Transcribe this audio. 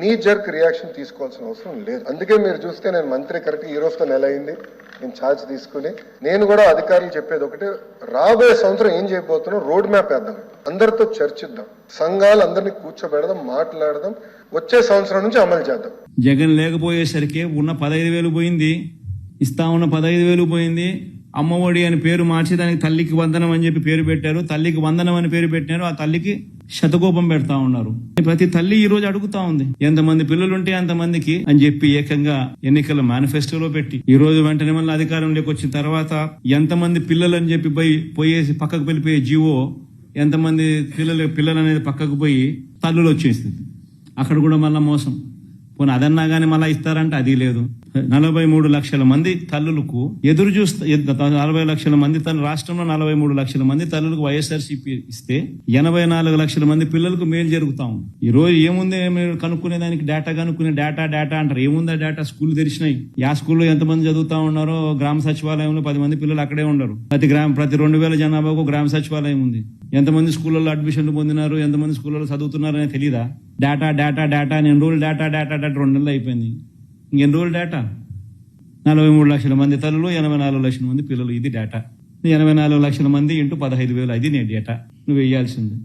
నీ jerk reaction తీసుకోవాల్సిన అవసరం లేదు. అందుకే మీరు చూస్తే నేను మంత్రి కరెక్ట్ ఈ రోజుతో నెల అయింది. నేను ఛార్జ్ తీసుకుని నేను కూడా అధికారులు చెప్పేది ఒకటి రాబోయే సంవత్సరం ఏం చేయబోతున్నాం? రోడ్ మ్యాప్ వేద్దాం. అందరితో చర్చిద్దాం. సంఘాలు అందరినీ కూర్చోబెడదాం మాట్లాడదాం. వచ్చే సంవత్సరం నుంచి అమలు చేద్దాం. జగన్ లేకపోయేసరికి ఉన్న పదహైదు వేలు పోయింది. ఇస్తా ఉన్న పదహైదు వేలు పోయింది. అమ్మఒడి అని పేరు మార్చి దానికి తల్లికి వందనం అని చెప్పి పేరు పెట్టారు. తల్లికి వందనం అని పేరు పెట్టినారు. ఆ తల్లికి శతకోపం పెడతా ఉన్నారు. ప్రతి తల్లి ఈ రోజు అడుగుతా ఉంది ఎంతమంది పిల్లలు ఉంటే అంతమందికి? అని చెప్పి ఏకంగా ఎన్నికల మేనిఫెస్టోలో పెట్టి ఈ రోజు వెంటనే మళ్ళీ అధికారంలోకి వచ్చిన తర్వాత ఎంతమంది పిల్లలు అని చెప్పి పోయి పోయేసి పక్కకు వెళ్ళిపోయే జీవో ఎంతమంది పిల్లలు పిల్లలు అనేది పక్కకు పోయి తల్లులు వచ్చేస్తుంది అక్కడ కూడా మళ్ళా మోసం. పోనీ అదన్నా గానీ మళ్ళా ఇస్తారంటే అది లేదు. నలభై మూడు లక్షల మంది తల్లులకు ఎదురు చూస్తా నలభై లక్షల మంది తన రాష్ట్రంలో నలభై మూడు లక్షల మంది తల్లులకు వైఎస్ఆర్సీపీ ఇస్తే ఎనభై నాలుగు లక్షల మంది పిల్లలకు మేలు జరుగుతా ఉంది. ఈ రోజు ఏముంది కనుక్కునే దానికి డేటా కనుక్కునే డేటా డేటా అంటారు. ఏముందా డేటా స్కూల్ తెరిచినాయి. యా స్కూల్లో ఎంతమంది చదువుతా ఉన్నారో గ్రామ సచివాలయంలో పది మంది పిల్లలు అక్కడే ఉండరు. ప్రతి గ్రామ ప్రతి రెండు వేల జనాభాకు గ్రామ సచివాలయం ఉంది. ఎంతమంది స్కూళ్ళలో అడ్మిషన్లు పొందినారు ఎంతమంది స్కూళ్ళలో చదువుతున్నారు అనేది తెలియదా డేటా డేటా డేటా అని ఎన్ని రోజులు డేటా డేటా డేటా రెండు నెలలు అయిపోయింది. ఇంకెన్ని రోజులు డేటా నలభై మూడు లక్షల మంది తల్లులు ఎనభై నాలుగు లక్షల మంది పిల్లలు ఇది డేటా ఎనభై నాలుగు లక్షల మంది ఇంటూ పదహైదు వేలు అది నీ డేటా నువ్వు వేయాల్సింది.